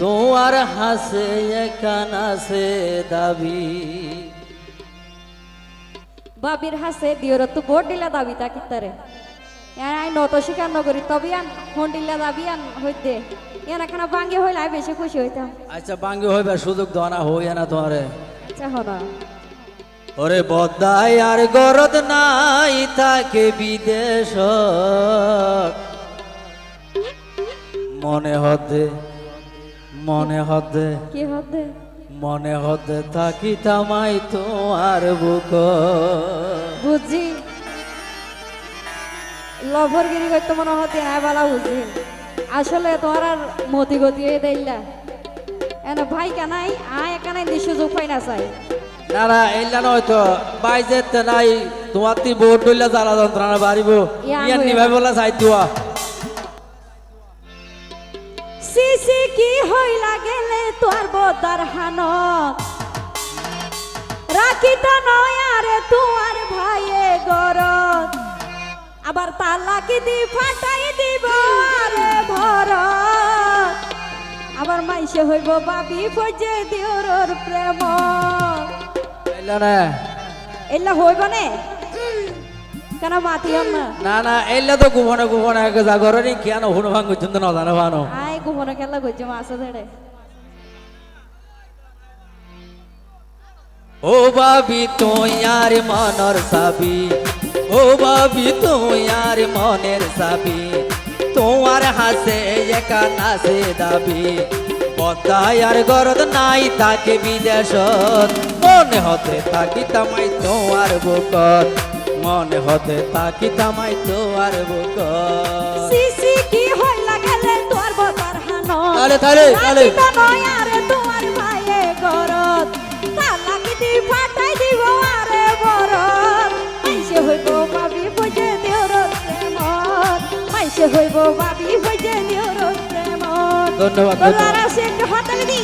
তোমার হাসে একান আছে দাবি। বাবির হাসে দিওর তো বোট দিলা দাবি তা কিতারে ইয়ান আই নত স্বীকার নগরী তবে আন হন্ডিল্লা দাবি আন হইতে। ইয়ান এখানে ভাঙ্গে হইলে বেশি খুশি হইতাম। আচ্ছা বাঙ্গি হইবার সুযোগ দনা হই না তোমারে। আচ্ছা হনা ওরে বদাই আর গরদ নাই থাকে বিদেশ মনে হতে মনে হতে কি হতে? মনে হতে থাকি তামাই তোমার বুক। বুঝছি লভরগিরি করতে মনে হতে না বালা বুঝছি আসলে তোমার আর মতি গতি হয়ে দেইলা এনে ভাই কানাই আয় একানাই দিয়ে সুযোগ পাই না চাই। না না এইলা নয় তো বাই যেতে নাই তোমার তি বোট ডইলা জ্বালা যন্ত্রণা বাড়িব। ইয়া হইয়া। নিভাই বলা চাই দিওয়া সিসি কি হইলা গেলে তোর বদার হানত? রাখিত নয় আরে তোমার ভাইয়ে গরত। আবার তালাকি দি ফাটাই দিব আরে ভরত। আবার মাইসে হইব বাবি ফজে দিওরর প্রেম এলা হইব নে? কেন মাতিও না? না না এইলা তো গোপনে গোপনে আগে জাগরে কেন হুন ভাঙ চন্দ না জানো ভানো? আয় ঘুমনো খেলা করছে মাছ ধরে ও বাবি তোমার মনের সাবি ও বাবি তোমার মনের সাবি তোমার হাসে একা নাচে দাবি। বদায়ার গরদ নাই তাকে বিদেশত। মনে হতে থাকি তামাই তোমার বুকত। মনে হতে থাকি তামাই তোমার বুকত সিসি কি হইলা গেলে তোর বদার হানো তালে, তালে, তালে। আরে তোমার ভাইয়ে গরত। তালাকি দি ফাটাই দিব আরে বরত। মাইসে হইব প্রেমত মাইসে হইব দেওর প্রেমত ধন্যবাদ, ধন্যবাদ। হাতালি দি।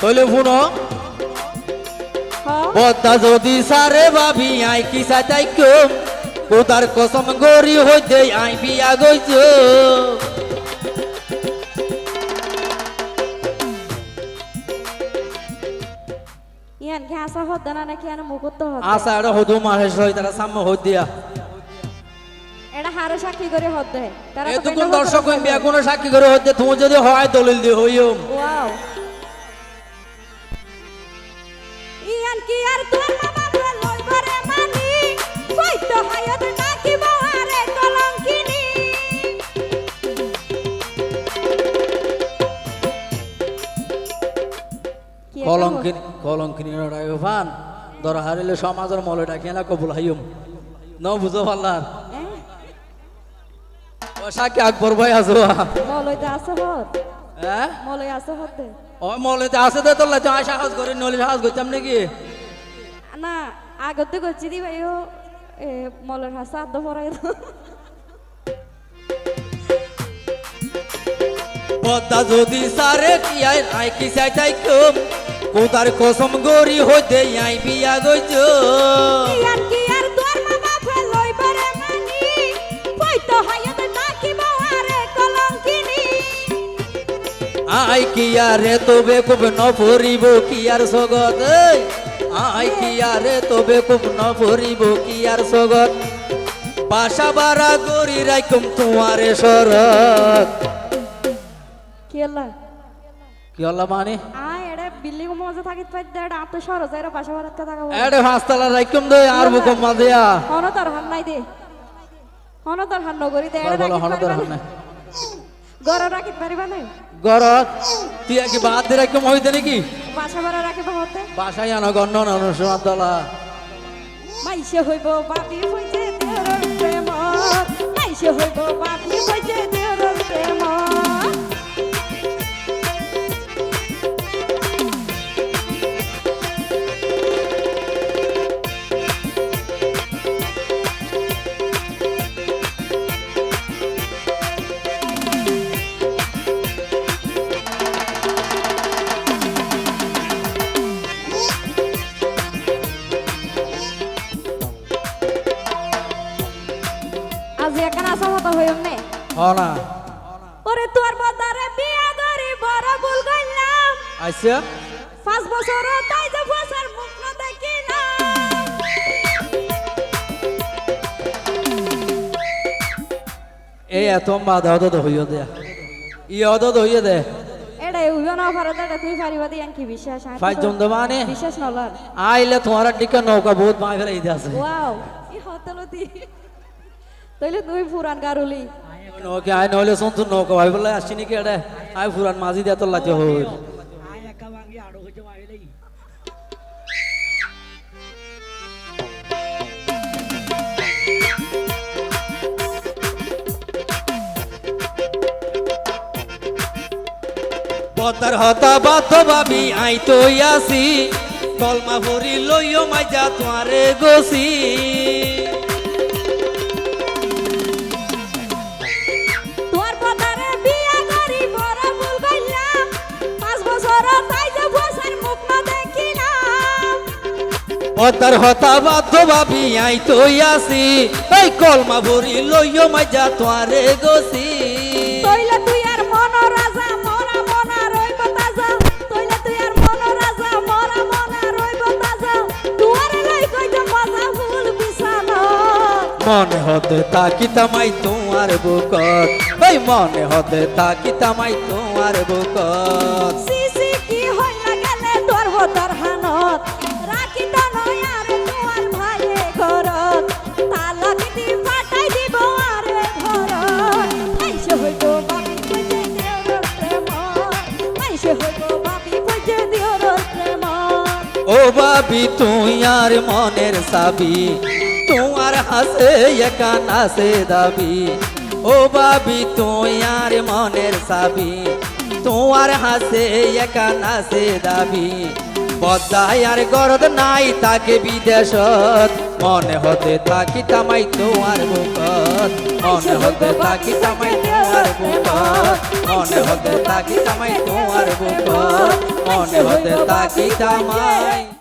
কইলে শুনো। হ্যাঁ। যদি সারে ভাবি আই কি কম কোদার কসম গরি হইতে আই বিয়া গইছ। ইয়ান ঘাসা হদ্দা না নাকি আনা মুকুত হদ্দা আশা এটা হদু মাহেশ হই তারা সাম্য হই দিয়া। এটা হারে সাক্ষী করে হদ্দে তারা তো দর্শক হদ্দা বিয়া কোনো সাক্ষী করে তুমি যদি হয় দলিল দি হইও কলঙ্কিনি। কলঙ্কিনী কলঙ্কিনী দর হারিলে সমাজের মলে ডাকি না কবুল হাইম ন বুঝো পারলার সাক্ষী আকবর ভাই আছো? মলইতে আছে হদ হ্যাঁ? মলই আছে হদ্দে ও মলেতে আছে তো তোর লাগে সাহস করে নলে সাহস করতাম নাকি? না আগতে করছি দি ভাইও এ মলের হাসা আদ্দ পরাই দাও পদ্মা যদি সারে টিয়াই আই কি চাইতাই কম কোদার কসম গরি হইতে আই বিয়া গইছ কি আর তোর বারে মানি কই তো হায়ত কলঙ্কিনি আই কি আরে তবে খুব ন পরিব কি আর সগত এই, আই কি আরে তবে খুব ন পরিব কি আর সগত বাসা বাড়া গরি রাইকুম তোমারে শরত কি আল্লাহ কি হল্লা মানে বিল্ডিং মজা থাকিত পাই দে এটা আতো সরজ এর পাশে বারাতে থাকা এডে পাঁচতলা রাইকুম দই আর বুকম মাদিয়া। হন তার হান নাই দে। হন তার হান নগরি দে এড়ে রাখিত হনদর পারিবা হন্না না। গর রাখিত পারিবা না। গরত তুই কি বাদ দিয়ে রাইকুম হইতে নাকি? বাসা ভাড়া রাখে হতে? বাসায় আনো গণ্য অনুসমান তলা মাইসে হইব বাপি হইছে তোর প্রেম মাইসে হইব বাপি হইছে হইম নে। হ না। ওরে তোর বদারে বিয়া করি বড় ভুল করলাম। আইসা। পাঁচ বছর তাই যে বছর মুখ না দেখি না। এই এত বাধা হতো তো হইয়া দে। ই হতো তো হইয়া দে। এটা উইও না পারত এটা তুই পারিবা দি কি বিশ্বাস? আমি ফাইজ জন বিশ্বাস নলার আইলে তোমার দিকে নৌকা বহুত মাই ফেলে ইদে আছে। ওয়াও ই হতলো দি তইলে তুই পুরান গারুলি। নৌকে আই নহলে সন্তু নৌকা ভাই বলে আসছি নাকি এটা আই ফুরান মাঝি দিয়ে তো লাজে হই পতার হতা বাত ভাবি আই তো আসি কলমা ভরি লইও মাইজা তোমারে গসি। পতার হতা বাত ভাবি আই তো আসি এই কলমা ভরি লইও মাইজা তোমারে গসি তইলে তুই আর মন রাজা মরা মনা রইব তাজা। তইলে তুই আর মন রাজা মরা মনা রইব তাজা। দুয়ারে লই কই যে মজা ফুল বিছানা। মনে হতে তাকি তামাই তোমার বুকত। এই মনে হতে তাকি তামাই তোমার বুকত। বাবি তুই আর মনের সাবি তোমার হাসে একা নাসে দাবি। ও বাবি, তুই আর মনের সাবি তোমার হাসে একা নাসে দাবি। বদাই আর গরদ নাই তাকে বিদেশত। মনে হতে তাকি তামাই তোমার বুকত মনে হতে তাকি তামাই তোমার বুকত মনে হতে তাকি তামাই তোমার বুকত মনে হতে তাকি তামাই